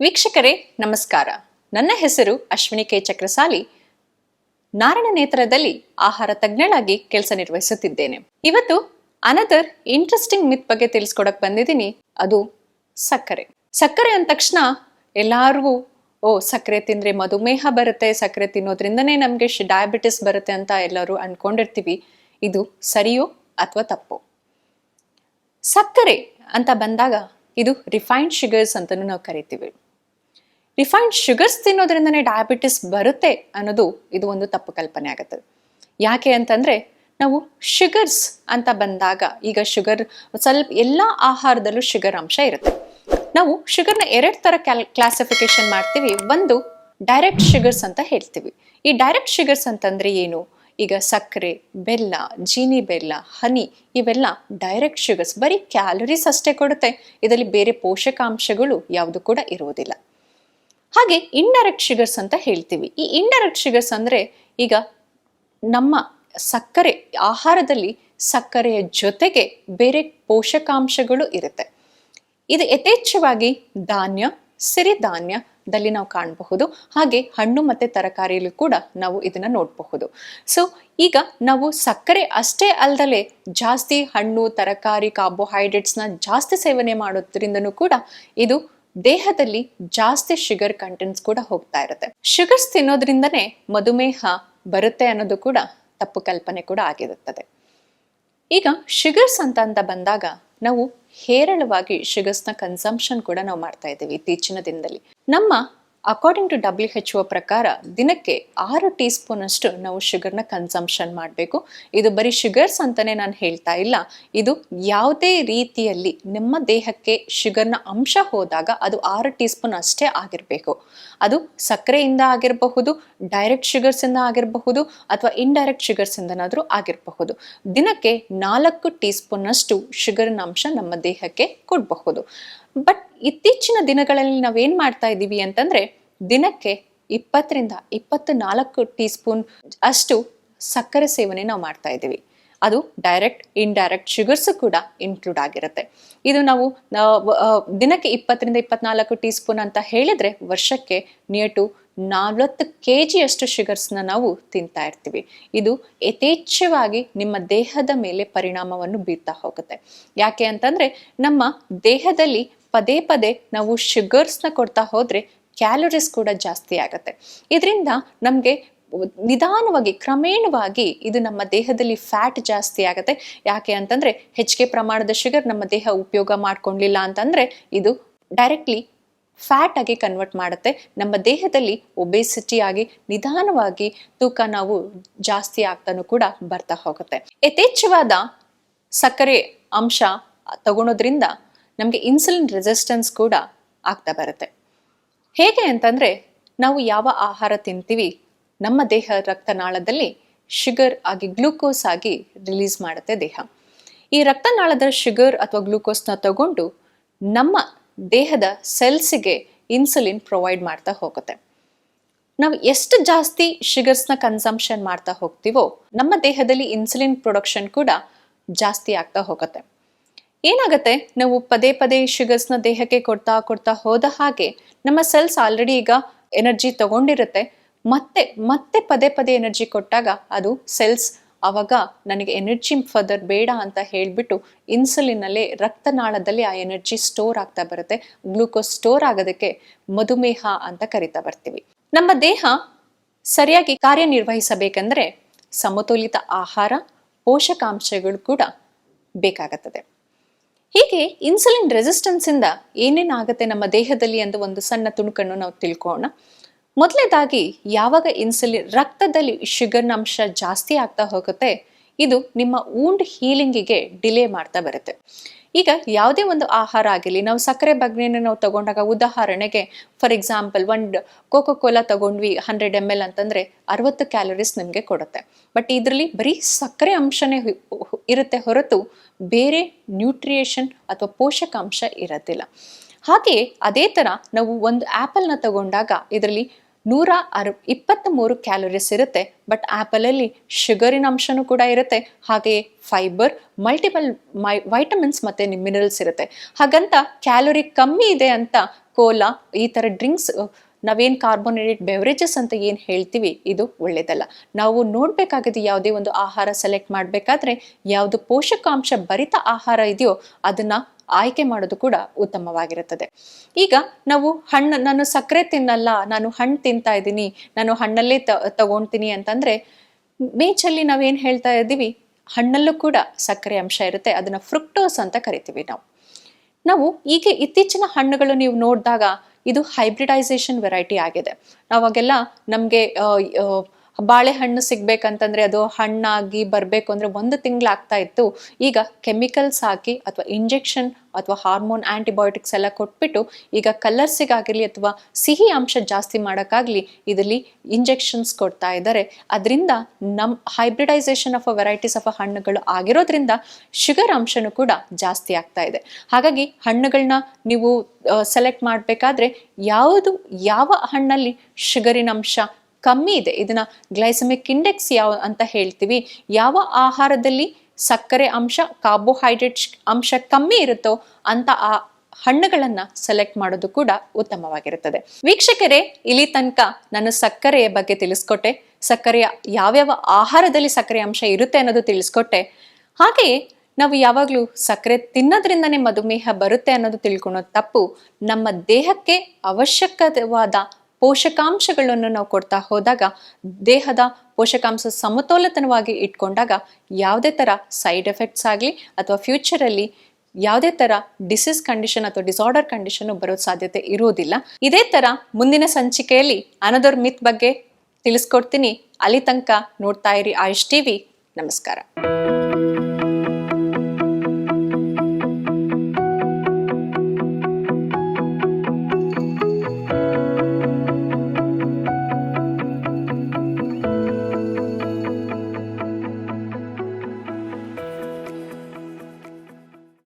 ವೀಕ್ಷಕರೇ, ನಮಸ್ಕಾರ. ನನ್ನ ಹೆಸರು ಅಶ್ವಿನಿ ಕೆ. ಚಕ್ರಸಾಲಿ. ನಾರಾಯಣ ನೇತ್ರದಲ್ಲಿ ಆಹಾರ ತಜ್ಞಳಾಗಿ ಕೆಲಸ ನಿರ್ವಹಿಸುತ್ತಿದ್ದೇನೆ. ಇವತ್ತು ಅನದರ್ ಇಂಟ್ರೆಸ್ಟಿಂಗ್ ಮಿತ್ ಬಗ್ಗೆ ತಿಳಿಸ್ಕೊಡಕ್ ಬಂದಿದ್ದೀನಿ. ಅದು ಸಕ್ಕರೆ. ಸಕ್ಕರೆ ಅಂದ ತಕ್ಷಣ ಎಲ್ಲಾರ್ಗೂ, ಓ, ಸಕ್ಕರೆ ತಿಂದ್ರೆ ಮಧುಮೇಹ ಬರುತ್ತೆ, ಸಕ್ಕರೆ ತಿನ್ನೋದ್ರಿಂದನೇ ನಮಗೆ ಡಯಾಬಿಟಿಸ್ ಬರುತ್ತೆ ಅಂತ ಎಲ್ಲರೂ ಅನ್ಕೊಂಡಿರ್ತೀವಿ. ಇದು ಸರಿಯೋ ಅಥವಾ ತಪ್ಪು? ಸಕ್ಕರೆ ಅಂತ ಬಂದಾಗ ಇದು ರಿಫೈನ್ಡ್ ಶುಗರ್ಸ್ ಅಂತಲೂ ನಾವು ಕರಿತೀವಿ. ರಿಫೈನ್ಡ್ ಶುಗರ್ಸ್ ತಿನ್ನೋದ್ರಿಂದನೇ ಡಯಾಬಿಟಿಸ್ ಬರುತ್ತೆ ಅನ್ನೋದು ಇದು ಒಂದು ತಪ್ಪು ಕಲ್ಪನೆ ಆಗುತ್ತೆ. ಯಾಕೆ ಅಂತಂದರೆ ನಾವು ಶುಗರ್ಸ್ ಅಂತ ಬಂದಾಗ ಈಗ ಶುಗರ್ ಸ್ವಲ್ಪ ಎಲ್ಲ ಆಹಾರದಲ್ಲೂ ಶುಗರ್ ಅಂಶ ಇರುತ್ತೆ. ನಾವು ಶುಗರ್ನ ಎರಡು ಥರ ಕ್ಯಾಲ್ ಕ್ಲಾಸಿಫಿಕೇಶನ್ ಮಾಡ್ತೀವಿ. ಒಂದು ಡೈರೆಕ್ಟ್ ಶುಗರ್ಸ್ ಅಂತ ಹೇಳ್ತೀವಿ. ಈ ಡೈರೆಕ್ಟ್ ಶುಗರ್ಸ್ ಅಂತಂದರೆ ಏನು? ಈಗ ಸಕ್ಕರೆ, ಬೆಲ್ಲ, ಜೀನಿ ಬೆಲ್ಲ, ಹನಿ ಇವೆಲ್ಲ ಡೈರೆಕ್ಟ್ ಶುಗರ್ಸ್ ಬರೀ ಕ್ಯಾಲರೀಸ್ ಅಷ್ಟೇ ಕೊಡುತ್ತೆ. ಇದರಲ್ಲಿ ಬೇರೆ ಪೋಷಕಾಂಶಗಳು ಯಾವುದು ಕೂಡ ಇರುವುದಿಲ್ಲ. ಹಾಗೆ ಇಂಡೈರೆಕ್ಟ್ ಶುಗರ್ಸ್ ಅಂತ ಹೇಳ್ತೀವಿ. ಈ ಇಂಡೈರೆಕ್ಟ್ ಶುಗರ್ಸ್ ಅಂದರೆ ಈಗ ನಮ್ಮ ಸಕ್ಕರೆ, ಆಹಾರದಲ್ಲಿ ಸಕ್ಕರೆಯ ಜೊತೆಗೆ ಬೇರೆ ಪೋಷಕಾಂಶಗಳು ಇರುತ್ತೆ. ಇದು ಯಥೇಚ್ಛವಾಗಿ ಧಾನ್ಯ ಸಿರಿಧಾನ್ಯದಲ್ಲಿ ನಾವು ಕಾಣಬಹುದು. ಹಾಗೆ ಹಣ್ಣು ಮತ್ತೆ ತರಕಾರಿಯಲ್ಲೂ ಕೂಡ ನಾವು ಇದನ್ನು ನೋಡಬಹುದು. ಸೊ ಈಗ ನಾವು ಸಕ್ಕರೆ ಅಷ್ಟೇ ಅಲ್ಲದಲೇ ಜಾಸ್ತಿ ಹಣ್ಣು, ತರಕಾರಿ ಕಾರ್ಬೋಹೈಡ್ರೇಟ್ಸ್ನ ಜಾಸ್ತಿ ಸೇವನೆ ಮಾಡೋದ್ರಿಂದನೂ ಕೂಡ ಇದು ದೇಹದಲ್ಲಿ ಜಾಸ್ತಿ ಶುಗರ್ ಕಂಟೆಂಟ್ಸ್ ಕೂಡ ಹೋಗ್ತಾ ಇರುತ್ತೆ. ಶುಗರ್ಸ್ ತಿನ್ನೋದ್ರಿಂದನೇ ಮಧುಮೇಹ ಬರುತ್ತೆ ಅನ್ನೋದು ಕೂಡ ತಪ್ಪು ಕಲ್ಪನೆ ಕೂಡ ಆಗಿರುತ್ತದೆ. ಈಗ ಶುಗರ್ಸ್ ಅಂತ ಅಂತ ಬಂದಾಗ ನಾವು ಹೇರಳವಾಗಿ ಶುಗರ್ಸ್ನ ಕನ್ಸಂಪ್ಷನ್ ಕೂಡ ನಾವು ಮಾಡ್ತಾ ಇದ್ದೀವಿ ಇತ್ತೀಚಿನ ದಿನದಲ್ಲಿ. ನಮ್ಮ according to W H O ಪ್ರಕಾರ, ದಿನಕ್ಕೆ ಆರು ಟೀ ಸ್ಪೂನ್ ಅಷ್ಟು ನಾವು ಶುಗರ್ನ ಕನ್ಸಂಪ್ಷನ್ ಮಾಡಬೇಕು. ಇದು ಬರೀ ಶುಗರ್ಸ್ ಅಂತಾನೆ ನಾನು ಹೇಳ್ತಾ ಇಲ್ಲ. ಇದು ಯಾವುದೇ ರೀತಿಯಲ್ಲಿ ನಿಮ್ಮ ದೇಹಕ್ಕೆ ಶುಗರ್ನ ಅಂಶ ಹೋದಾಗ ಅದು ಆರು ಟೀ ಸ್ಪೂನ್ ಅಷ್ಟೇ ಆಗಿರಬೇಕು. ಅದು ಸಕ್ಕರೆಯಿಂದ ಆಗಿರಬಹುದು ಡೈರೆಕ್ಟ್ ಶುಗರ್ಸಿಂದ ಆಗಿರಬಹುದು, ಅಥವಾ ಇಂಡೈರೆಕ್ಟ್ ಶುಗರ್ಸಿಂದನಾದರೂ ಆಗಿರಬಹುದು. ದಿನಕ್ಕೆ ನಾಲ್ಕು ಟೀ ಸ್ಪೂನ್ ಅಷ್ಟು ಶುಗರ್ನ ಅಂಶ ನಮ್ಮ ದೇಹಕ್ಕೆ ಕೊಡಬಹುದು. ಬಟ್ ಇತ್ತೀಚಿನ ದಿನಗಳಲ್ಲಿ ನಾವೇನ್ ಮಾಡ್ತಾ ಇದ್ದೀವಿ ಅಂತಂದ್ರೆ ದಿನಕ್ಕೆ ಇಪ್ಪತ್ತರಿಂದ ಇಪ್ಪತ್ತು ನಾಲ್ಕು ಟೀ ಸ್ಪೂನ್ ಅಷ್ಟು ಸಕ್ಕರೆ ಸೇವನೆ ನಾವು ಮಾಡ್ತಾ ಇದ್ದೀವಿ. ಅದು ಡೈರೆಕ್ಟ್ ಇಂಡೈರೆಕ್ಟ್ ಶುಗರ್ಸ್ ಕೂಡ ಇನ್ಕ್ಲೂಡ್ ಆಗಿರುತ್ತೆ. ಇದು ನಾವು ನಾವು, ದಿನಕ್ಕೆ ಇಪ್ಪತ್ತರಿಂದ ಇಪ್ಪತ್ನಾಲ್ಕು ಟೀ ಸ್ಪೂನ್ ಅಂತ ಹೇಳಿದ್ರೆ ವರ್ಷಕ್ಕೆ ನಿಯರ್ ಟು ನಲವತ್ತು ಕೆ ಜಿಯಷ್ಟು ಶುಗರ್ಸ್ನ ನಾವು ತಿಂತಾ ಇರ್ತೀವಿ. ಇದು ಯಥೇಚ್ಛವಾಗಿ ನಿಮ್ಮ ದೇಹದ ಮೇಲೆ ಪರಿಣಾಮವನ್ನು ಬೀರ್ತಾ ಹೋಗುತ್ತೆ. ಯಾಕೆ ಅಂತಂದರೆ ನಮ್ಮ ದೇಹದಲ್ಲಿ ಪದೇ ಪದೇ ನಾವು ಶುಗರ್ಸ್ನ ಕೊಡ್ತಾ ಹೋದರೆ ಕ್ಯಾಲೋರೀಸ್ ಕೂಡ ಜಾಸ್ತಿ ಆಗುತ್ತೆ. ಇದರಿಂದ ನಮಗೆ ನಿಧಾನವಾಗಿ, ಕ್ರಮೇಣವಾಗಿ ಇದು ನಮ್ಮ ದೇಹದಲ್ಲಿ ಫ್ಯಾಟ್ ಜಾಸ್ತಿ ಆಗುತ್ತೆ. ಯಾಕೆ ಅಂತಂದರೆ ಹೆಚ್ಚಿಗೆ ಪ್ರಮಾಣದ ಶುಗರ್ ನಮ್ಮ ದೇಹ ಉಪಯೋಗ ಮಾಡ್ಕೊಂಡಿಲ್ಲ ಅಂತಂದರೆ ಇದು ಡೈರೆಕ್ಟ್ಲಿ ಫ್ಯಾಟ್ ಆಗಿ ಕನ್ವರ್ಟ್ ಮಾಡುತ್ತೆ. ನಮ್ಮ ದೇಹದಲ್ಲಿ ಒಬೇಸಿಟಿ ಆಗಿ ನಿಧಾನವಾಗಿ ತೂಕ ನಾವು ಜಾಸ್ತಿ ಆಗ್ತಾನೂ ಕೂಡ ಬರ್ತಾ ಹೋಗುತ್ತೆ. ಯಥೇಚ್ಛವಾದ ಸಕ್ಕರೆ ಅಂಶ ತಗೊಳೋದ್ರಿಂದ ನಮಗೆ ಇನ್ಸುಲಿನ್ ರೆಸಿಸ್ಟೆನ್ಸ್ ಕೂಡ ಆಗ್ತಾ ಬರುತ್ತೆ. ಹೇಗೆ ಅಂತಂದರೆ, ನಾವು ಯಾವ ಆಹಾರ ತಿಂತೀವಿ, ನಮ್ಮ ದೇಹ ರಕ್ತನಾಳದಲ್ಲಿ ಶುಗರ್ ಆಗಿ ಗ್ಲೂಕೋಸ್ ಆಗಿ ರಿಲೀಸ್ ಮಾಡುತ್ತೆ ದೇಹ. ಈ ರಕ್ತನಾಳದ ಶುಗರ್ ಅಥವಾ ಗ್ಲೂಕೋಸ್ನ ತಗೊಂಡು ನಮ್ಮ ದೇಹದ ಸೆಲ್ಸಿಗೆ ಇನ್ಸುಲಿನ್ ಪ್ರೊವೈಡ್ ಮಾಡ್ತಾ ಹೋಗುತ್ತೆ. ನಾವು ಎಷ್ಟು ಜಾಸ್ತಿ ಶುಗರ್ಸ್ನ ಕನ್ಸಂಪ್ಷನ್ ಮಾಡ್ತಾ ಹೋಗ್ತೀವೋ, ನಮ್ಮ ದೇಹದಲ್ಲಿ ಇನ್ಸುಲಿನ್ ಪ್ರೊಡಕ್ಷನ್ ಕೂಡ ಜಾಸ್ತಿ ಆಗ್ತಾ ಹೋಗುತ್ತೆ. ಏನಾಗುತ್ತೆ? ನಾವು ಪದೇ ಪದೇ ಶುಗರ್ಸ್ನ ದೇಹಕ್ಕೆ ಕೊಡ್ತಾ ಕೊಡ್ತಾ ಹೋದ ಹಾಗೆ ನಮ್ಮ ಸೆಲ್ಸ್ ಆಲ್ರೆಡಿ ಈಗ ಎನರ್ಜಿ ತಗೊಂಡಿರುತ್ತೆ. ಮತ್ತೆ ಮತ್ತೆ ಪದೇ ಪದೇ ಎನರ್ಜಿ ಕೊಟ್ಟಾಗ ಅದು ಸೆಲ್ಸ್ ಅವಾಗ ನನಗೆ ಎನರ್ಜಿ ಫರ್ದರ್ ಬೇಡ ಅಂತ ಹೇಳಿಬಿಟ್ಟು ಇನ್ಸುಲಿನಲ್ಲೇ ರಕ್ತನಾಳದಲ್ಲಿ ಆ ಎನರ್ಜಿ ಸ್ಟೋರ್ ಆಗ್ತಾ ಬರುತ್ತೆ. ಗ್ಲೂಕೋಸ್ ಸ್ಟೋರ್ ಆಗೋದಕ್ಕೆ ಮಧುಮೇಹ ಅಂತ ಕರಿತಾ ಬರ್ತೀವಿ. ನಮ್ಮ ದೇಹ ಸರಿಯಾಗಿ ಕಾರ್ಯನಿರ್ವಹಿಸಬೇಕೆಂದರೆ ಸಮತೋಲಿತ ಆಹಾರ, ಪೋಷಕಾಂಶಗಳು ಕೂಡ ಬೇಕಾಗುತ್ತದೆ. ಹೀಗೆ ಇನ್ಸುಲಿನ್ ರೆಸಿಸ್ಟೆನ್ಸ್ ಇಂದ ಏನೇನಾಗುತ್ತೆ ನಮ್ಮ ದೇಹದಲ್ಲಿ ಅಂತ ಒಂದು ಸಣ್ಣ ತುಣುಕನ್ನು ನಾವು ತಿಳ್ಕೊಳ್ಳೋಣ. ಮೊದಲನೇದಾಗಿ ಯಾವಾಗ ಇನ್ಸುಲಿನ್ ರಕ್ತದಲ್ಲಿ ಶುಗರ್ನ ಅಂಶ ಜಾಸ್ತಿ ಆಗ್ತಾ ಹೋಗುತ್ತೆ ಇದು ನಿಮ್ಮ ಊಂಡ್ ಹೀಲಿಂಗಿಗೆ ಡಿಲೇ ಮಾಡ್ತಾ ಬರುತ್ತೆ. ಈಗ ಯಾವುದೇ ಒಂದು ಆಹಾರ ಆಗಿರಲಿ, ನಾವು ಸಕ್ಕರೆ ಬಗ್ಗೆನೇ ನಾವು ತಗೊಂಡಾಗ ಉದಾಹರಣೆಗೆ ಫಾರ್ ಎಕ್ಸಾಂಪಲ್ ಒಂದು ಕೋಕೋ ಕೋಲಾ ತಗೊಂಡ್ವಿ ಹಂಡ್ರೆಡ್ ಎಂ ಎಲ್ ಅಂತಂದರೆ ಅರವತ್ತು ಕ್ಯಾಲೋರೀಸ್ ನಿಮಗೆ ಕೊಡುತ್ತೆ. ಬಟ್ ಇದರಲ್ಲಿ ಬರೀ ಸಕ್ಕರೆ ಅಂಶನೇ ಇರುತ್ತೆ ಹೊರತು ಬೇರೆ ನ್ಯೂಟ್ರಿಯೇಷನ್ ಅಥವಾ ಪೋಷಕಾಂಶ ಇರೋದಿಲ್ಲ. ಹಾಗೆಯೇ ಅದೇ ಥರ ನಾವು ಒಂದು ಆ್ಯಪಲ್ನ ತಗೊಂಡಾಗ ಇದರಲ್ಲಿ ನೂರ ಅರ್ ಇಪ್ಪತ್ತ್ ಮೂರು ಕ್ಯಾಲೋರೀಸ್ ಇರುತ್ತೆ. ಬಟ್ ಆ್ಯಪಲಲ್ಲಿ ಶುಗರಿನ ಅಂಶನೂ ಕೂಡ ಇರುತ್ತೆ. ಹಾಗೆಯೇ ಫೈಬರ್, ಮಲ್ಟಿಪಲ್ ಮೈ, ವೈಟಮಿನ್ಸ್ ಮತ್ತು ಮಿನರಲ್ಸ್ ಇರುತ್ತೆ. ಹಾಗಂತ ಕ್ಯಾಲೋರಿ ಕಮ್ಮಿ ಇದೆ ಅಂತ ಕೋಲಾ, ಈ ಥರ ಡ್ರಿಂಕ್ಸ್ ನಾವೇನು ಕಾರ್ಬೋನೇಟೆಡ್ ಬೆವರೇಜಸ್ ಅಂತ ಏನು ಹೇಳ್ತೀವಿ, ಇದು ಒಳ್ಳೆಯದಲ್ಲ ನಾವು ನೋಡಬೇಕಾಗಿದೆ ಯಾವುದೇ ಒಂದು ಆಹಾರ ಸೆಲೆಕ್ಟ್ ಮಾಡಬೇಕಾದ್ರೆ, ಯಾವುದು ಪೋಷಕಾಂಶ ಭರಿತ ಆಹಾರ ಇದೆಯೋ ಅದನ್ನು ಆಯ್ಕೆ ಮಾಡೋದು ಕೂಡ ಉತ್ತಮವಾಗಿರುತ್ತದೆ. ಈಗ ನಾವು ಹಣ್ಣು, ನಾನು ಸಕ್ಕರೆ ತಿನ್ನಲ್ಲ, ನಾನು ಹಣ್ಣು ತಿಂತಾ ಇದ್ದೀನಿ, ನಾನು ಹಣ್ಣಲ್ಲೇ ತ, ತಗೊಳ್ತೀನಿ ಅಂತಂದ್ರೆ ಮೇಚಲ್ಲಿ ನಾವೇನು ಹೇಳ್ತಾ ಇದ್ದೀವಿ? ಹಣ್ಣಲ್ಲೂ ಕೂಡ ಸಕ್ಕರೆ ಅಂಶ ಇರುತ್ತೆ, ಅದನ್ನ ಫ್ರುಕ್ಟೋಸ್ ಅಂತ ಕರಿತೀವಿ ನಾವು. ನಾವು ಈಗ ಇತ್ತೀಚಿನ ಹಣ್ಣುಗಳು ನೀವು ನೋಡಿದಾಗ ಇದು ಹೈಬ್ರಿಡೈಸೇಷನ್ ವೆರೈಟಿ ಆಗಿದೆ. ನಾವಾಗೆಲ್ಲ ನಮಗೆ ಬಾಳೆಹಣ್ಣು ಸಿಗ್ಬೇಕಂತಂದ್ರೆ ಅದು ಹಣ್ಣಾಗಿ ಬರಬೇಕು ಅಂದ್ರೆ ಒಂದು ತಿಂಗಳಾಗ್ತಾ ಇತ್ತು. ಈಗ ಕೆಮಿಕಲ್ಸ್ ಹಾಕಿ ಅಥವಾ ಇಂಜೆಕ್ಷನ್ ಅಥವಾ ಹಾರ್ಮೋನ್ ಆಂಟಿಬಯೋಟಿಕ್ಸ್ ಎಲ್ಲ ಕೊಟ್ಬಿಟ್ಟು ಈಗ ಕಲರ್ಸಿಗಾಗಿರ್ಲಿ ಅಥವಾ ಸಿಹಿ ಅಂಶ ಜಾಸ್ತಿ ಮಾಡೋಕ್ಕಾಗಲಿ ಇದರಲ್ಲಿ ಇಂಜೆಕ್ಷನ್ಸ್ ಕೊಡ್ತಾ ಇದ್ದಾರೆ. ಅದರಿಂದ ನಮ್ಮ hybridisation of a varieties of ಹಣ್ಣುಗಳು ಆಗಿರೋದ್ರಿಂದ ಶುಗರ್ ಅಂಶನೂ ಕೂಡ ಜಾಸ್ತಿ ಆಗ್ತಾ ಇದೆ. ಹಾಗಾಗಿ ಹಣ್ಣುಗಳನ್ನ ನೀವು ಸೆಲೆಕ್ಟ್ ಮಾಡಬೇಕಾದ್ರೆ ಯಾವುದು, ಯಾವ ಹಣ್ಣಲ್ಲಿ ಶುಗರಿನ ಅಂಶ ಕಮ್ಮಿ ಇದೆ. ಇದನ್ನ ಗ್ಲೈಸಮಿಕ್ ಇಂಡೆಕ್ಸ್ ಯಾವ ಅಂತ ಹೇಳ್ತೀವಿ. ಯಾವ ಆಹಾರದಲ್ಲಿ ಸಕ್ಕರೆ ಅಂಶ ಕಾರ್ಬೋಹೈಡ್ರೇಟ್ಸ್ ಅಂಶ ಕಮ್ಮಿ ಇರುತ್ತೋ ಅಂತ ಆ ಹಣ್ಣುಗಳನ್ನ ಸೆಲೆಕ್ಟ್ ಮಾಡೋದು ಕೂಡ ಉತ್ತಮವಾಗಿರುತ್ತದೆ. ವೀಕ್ಷಕರೇ, ಇಲ್ಲಿ ತನಕ ನಾನು ಸಕ್ಕರೆಯ ಬಗ್ಗೆ ತಿಳಿಸ್ಕೊಟ್ಟೆ. ಸಕ್ಕರೆಯ ಯಾವ್ಯಾವ ಆಹಾರದಲ್ಲಿ ಸಕ್ಕರೆ ಅಂಶ ಇರುತ್ತೆ ಅನ್ನೋದು ತಿಳಿಸ್ಕೊಟ್ಟೆ. ಹಾಗೆಯೇ ನಾವು ಯಾವಾಗಲೂ ಸಕ್ಕರೆ ತಿನ್ನೋದ್ರಿಂದನೇ ಮಧುಮೇಹ ಬರುತ್ತೆ ಅನ್ನೋದು ತಿಳ್ಕೊಳೋದು ತಪ್ಪು. ನಮ್ಮ ದೇಹಕ್ಕೆ ಅವಶ್ಯಕವಾದ ಪೋಷಕಾಂಶಗಳನ್ನು ನಾವು ಕೊಡ್ತಾ ಹೋದಾಗ, ದೇಹದ ಪೋಷಕಾಂಶ ಸಮತೋಲತನವಾಗಿ ಇಟ್ಕೊಂಡಾಗ ಯಾವುದೇ ಥರ ಸೈಡ್ ಎಫೆಕ್ಟ್ಸ್ ಆಗಲಿ ಅಥವಾ ಫ್ಯೂಚರಲ್ಲಿ ಯಾವುದೇ ಥರ ಡಿಸೀಸ್ ಕಂಡೀಷನ್ ಅಥವಾ ಡಿಸಾರ್ಡರ್ ಕಂಡೀಷನ್ ಬರೋ ಸಾಧ್ಯತೆ ಇರುವುದಿಲ್ಲ ಇದೇ ಥರ ಮುಂದಿನ ಸಂಚಿಕೆಯಲ್ಲಿ ಅನದರ್ ಮಿತ್ ಬಗ್ಗೆ ತಿಳಿಸ್ಕೊಡ್ತೀನಿ. ಅಲ್ಲಿ ತನಕ ನೋಡ್ತಾ ಇರಿ ಆಯುಷ್ ಟಿವಿ. ನಮಸ್ಕಾರ.